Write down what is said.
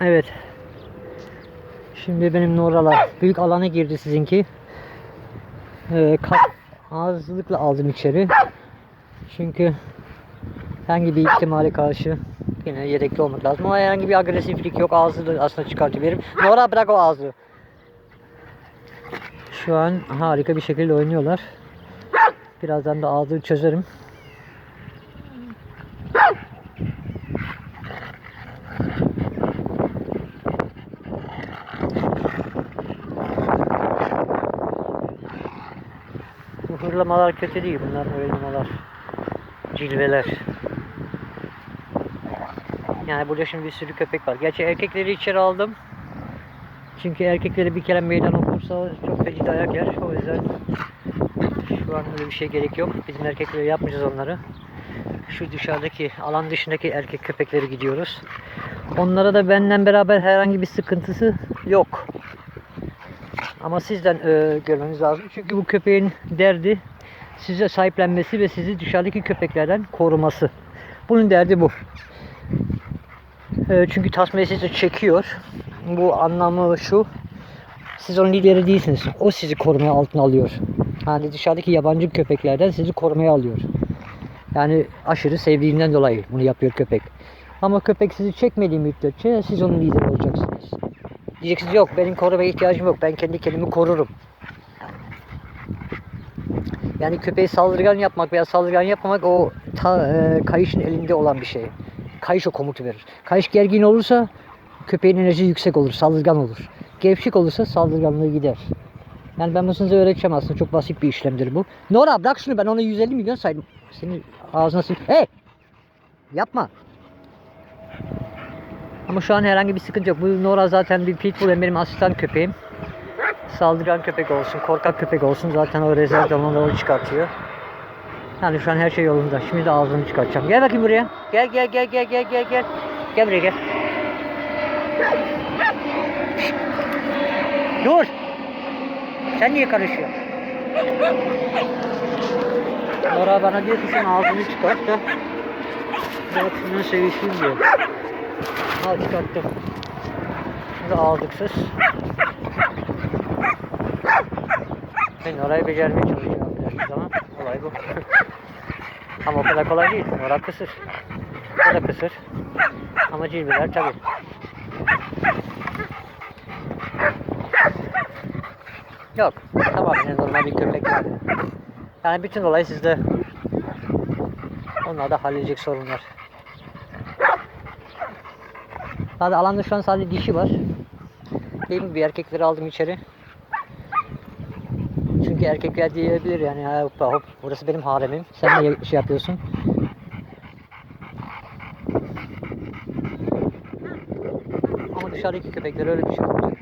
Evet. Şimdi benim Noralar büyük alana girdi sizinki. Ee, ağızlıkla aldım içeri. Çünkü herhangi bir ihtimale karşı yine yedekli olmak lazım. Ama herhangi bir agresiflik yok. Ağzını aslında çıkartabilirim. Nora bırak o ağzı. Şu an harika bir şekilde oynuyorlar. Birazdan da ağzını çözerim. Bu hırlamalar kötü değil. Bunlar oynamalar. Cilveler. Yani burada şimdi bir sürü köpek var. Gerçi erkekleri içeri aldım. Çünkü erkekleri bir kere meydan okursa çok feci dayak yer. O yüzden şu an öyle bir şey gerek yok. Bizim erkekleri yapmayacağız onları. Şu dışarıdaki, alan dışındaki erkek köpekleri gidiyoruz. Onlara da benden beraber herhangi bir sıkıntısı yok. Ama sizden e, görmeniz lazım. Çünkü bu köpeğin derdi size sahiplenmesi ve sizi dışarıdaki köpeklerden koruması. Bunun derdi bu. E, çünkü tasmayı sizi çekiyor. Bu anlamı şu. Siz onun lideri değilsiniz. O sizi korumaya altına alıyor. Yani dışarıdaki yabancı köpeklerden sizi korumaya alıyor. Yani aşırı sevdiğinden dolayı bunu yapıyor köpek. Ama köpek sizi çekmediği müddetçe siz onun lideri olacaksınız. Diyeceksiniz yok benim korumaya ihtiyacım yok. Ben kendi kendimi korurum. Yani köpeği saldırgan yapmak veya saldırgan yapmamak o ta, e, kayışın elinde olan bir şey. Kayış o komutu verir. Kayış gergin olursa köpeğin enerjisi yüksek olur, saldırgan olur. Gevşek olursa saldırganlığı gider. Yani ben bunu size öğreteceğim aslında. Çok basit bir işlemdir bu. Nora bırak şunu ben ona 150 milyon saydım. Senin ağzına sil. Hey! Yapma. Ama şu an herhangi bir sıkıntı yok. Bu Nora zaten bir pitbull benim asistan köpeğim. Saldırgan köpek olsun, korkak köpek olsun zaten o rezerv onu çıkartıyor. Yani şu an her şey yolunda. Şimdi de ağzını çıkartacağım. Gel bakayım buraya. Gel gel gel gel gel gel gel. Gel buraya gel. Dur. Sen niye karışıyorsun? Nora bana diyor ki sen ağzını çıkart da bak şundan sevişeyim diyor. Al çıkarttım. Şimdi aldıksız. Ben orayı becermeye çalışıyorum biraz zaman. Olay bu. Ama o kadar kolay değil. Orada kısır. O da kısır. Ama cilveler tabii. Yok. Tamamen normal bir köpek yani. Yani bütün olay sizde. Onlar da halledecek sorunlar. Sadece alanda şu an sadece dişi var. Değil bir erkekleri aldım içeri. Çünkü erkekler diyebilir yani "Ha, hoppa hop burası benim haremim. Sen niye şey yapıyorsun? Ama dışarıdaki köpekler öyle bir şey olacak.